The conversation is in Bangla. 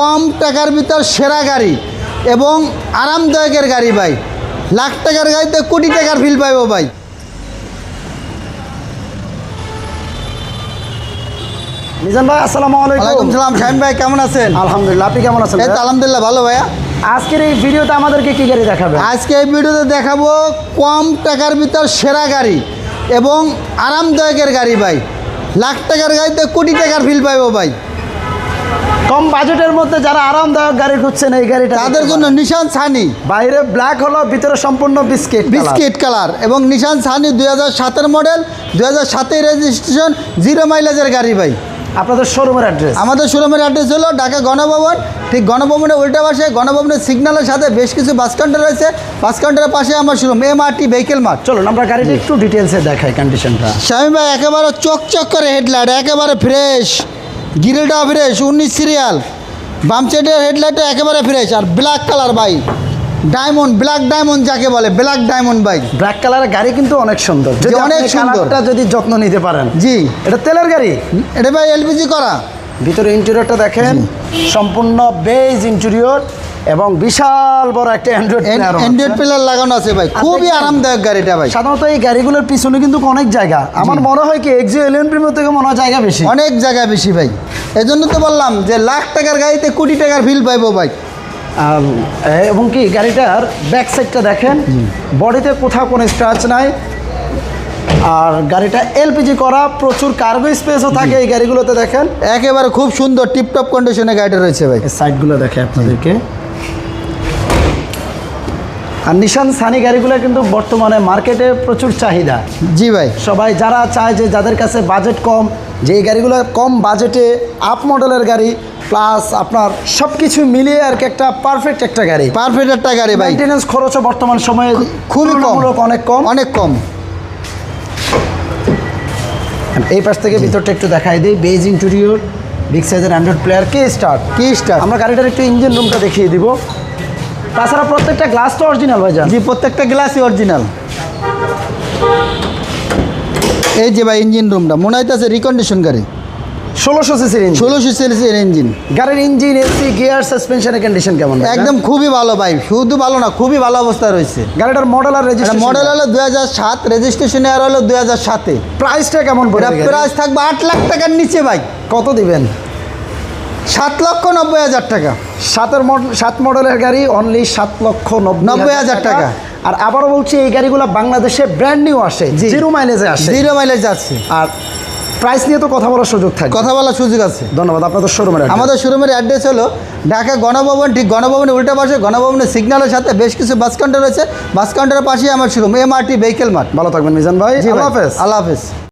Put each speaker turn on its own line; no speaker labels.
কম টাকার ভিতর সেরা গাড়ি এবং আরামদায়কের গাড়ি ভাই। লাখ টাকার গাড়িতে কোটি টাকার ফিল পাইবো ভাই।
মিজান ভাই আসসালামু আলাইকুম।
সালাম। শাহিন ভাই কেমন আছেন?
আলহামদুলিল্লাহ আপনি কেমন আছেন
এই তো আলহামদুলিল্লাহ ভালো ভাইয়া।
আজকের এই ভিডিওতে আমাদেরকে কি গাড়ি দেখাবে
আজকে এই ভিডিওতে দেখাবো কম টাকার ভিতর সেরা গাড়ি এবং আরামদায়কের গাড়ি ভাই। লাখ টাকার গাড়িতে কোটি টাকার ফিল পাইবো ভাই।
কম বাজেটের মধ্যে যারা আরামদায়ক গাড়ি খুঁজছেন এই গাড়িটা
তাদের জন্য নিশান সানি
বাইরে ব্ল্যাক হলো ভিতরে সম্পূর্ণ বিস্কিট
বিস্কিট কালার এবং নিশান সানি দুই হাজার সাতের মডেল দুই হাজার সাতের রেজিস্ট্রেশন জিরো মাইলেজের গাড়ি ভাই।
আপনাদের শোরুমের অ্যাড্রেস
আমাদের শোরুমের অ্যাড্রেস হলো ঢাকা গণভবন। ঠিক গণভবনের উল্টা পাশে গণভবনের সিগন্যালের সাথে বেশ কিছু বাস কাউন্টার রয়েছে। বাস কাউন্টারের পাশে আমার showroom M R T vehicle mart
চলুন আমরা গাড়িটা একটু ডিটেলসে দেখাই কন্ডিশনটা
স্বামী ভাই একেবারে চকচক করে হেডলাইট একেবারে ফ্রেশ গিরিলটা ফ্রেশ উনিশ সিরিয়াল বাম সাইডের হেডলাইটটা একেবারে ফ্রেশ আর black colour bike diamond black diamond যাকে বলে ব্ল্যাক ডায়মন্ড বাইক
ব্ল্যাক কালারের গাড়ি কিন্তু অনেক সুন্দর। যদি
অনেক। সুন্দর।
যদি যত্ন নিতে পারেন।
জি।
এটা তেলের গাড়ি?
এটা ভাই এলপিজি করা।
ভিতরে ইন্টেরিয়রটা দেখেন। সম্পূর্ণ বেজ ইন্টেরিয়র এবং বিশাল বড় একটা অ্যান্ড্রয়েড
অ্যান্ড্রয়েড প্লেয়ার লাগানো আছে ভাই। খুবই আরামদায়ক গাড়িটা ভাই।
সাধারণত এই গাড়িগুলোর পিছনে কিন্তু অনেক জায়গা। আমার মনে হয় কি এক্সিও এলিয়ন প্রিমিয়ার থেকে মনে হয় জায়গা বেশি।
অনেক জায়গা বেশি ভাই। এজন্য তো বললাম যে লাখ টাকার গাড়িতে কোটি টাকার ফিল পাইবো ভাই।
এবং কি গাড়িটার ব্যাক সাইডটা দেখেন। বডিতে কোথাও কোনো স্ক্র্যাচ নাই। আর গাড়িটা এলপিজি করা প্রচুর কার্গো স্পেসও থাকে এই গাড়িগুলোতে দেখেন।
একেবারে খুব সুন্দর টিপটপ কন্ডিশনে গাড়িটা রয়েছে ভাই।
সাইডগুলো দেখে আপনাদেরকে। আর নিশান সানি গাড়িগুলো কিন্তু বর্তমানে মার্কেটে প্রচুর চাহিদা।
জি ভাই।
সবাই যারা চায় যে যাদের কাছে বাজেট কম যে এই গাড়িগুলো কম বাজেটে আপ মডেলের গাড়ি প্লাস আপনার সব কিছু মিলিয়ে আর কি একটা পারফেক্ট একটা গাড়ি।
পারফেক্ট একটা গাড়ি ভাই।
মেনটেন্যান্স খরচও বর্তমান সময়ে
খুবই কম।
অনেক কম।
অনেক কম।
এই পাশ থেকে ভিতরটা একটু দেখাই দিই। বেজ ইন্টেরিয়র বিগ সাইজের অ্যান্ড্রয়েড প্লেয়ার কে স্টার্ট
কি স্টার
আমরা গাড়িটার একটু ইঞ্জিন রুমটা দেখিয়ে দিব। তাছাড়া প্রত্যেকটা গ্লাস তো অরিজিনাল ভাইজান।
জি প্রত্যেকটা গ্লাসই অরিজিনাল এই যে ভাই ইঞ্জিন রুমটা মনে হইতেছে রিকন্ডিশন গাড়ি।
ষোলোশো সিসির ইঞ্জিন
ষোলোশো সিরিজের ইঞ্জিন
গাড়ির ইঞ্জিন এসি গিয়ার সাসপেনশনের কন্ডিশন কেমন
একদম খুবই ভালো ভাই শুধু ভালো না খুবই ভালো অবস্থায় রয়েছে।
গাড়িটার মডেল আর রেজিস্ট্রেশন
মডেল হলো দুই হাজার সাত রেজিস্ট্রেশন এর হলো দুই হাজার সাতে।
প্রাইসটা কেমন
প্রাইস থাকবে আট লাখ টাকার নিচে ভাই।
কত দিবেন?
সাত লক্ষ নব্বই হাজার টাকা।
সাতের মডেল সাত মডেলের গাড়ি অনলি সাত লক্ষ
নব্বই হাজার টাকা।
আর আবারও বলছি এই গাড়িগুলো বাংলাদেশে ব্র্যান্ড নিউ আসে। জিরো মাইলেজে আসে।
জিরো মাইলেজ যাচ্ছে
আর প্রাইস নিয়ে তো কথা বলার সুযোগ থাকে
কথা বলার সুযোগ আছে।
ধন্যবাদ আপনাদের শোরুমের
আমাদের শোরুমের অ্যাড্রেস হলো ঢাকা গণভবন ঠিক গণভবনের উল্টা পাশে গণভবনের সিগন্যালের সাথে বেশ কিছু বাস কাউন্টার রয়েছে। বাস কাউন্টারের পাশেই আমার showroom M R T vehicle mart
ভালো থাকবেন মিজান
ভাই।
আল্লাহ হাফেজ।
আল্লাহ হাফেজ।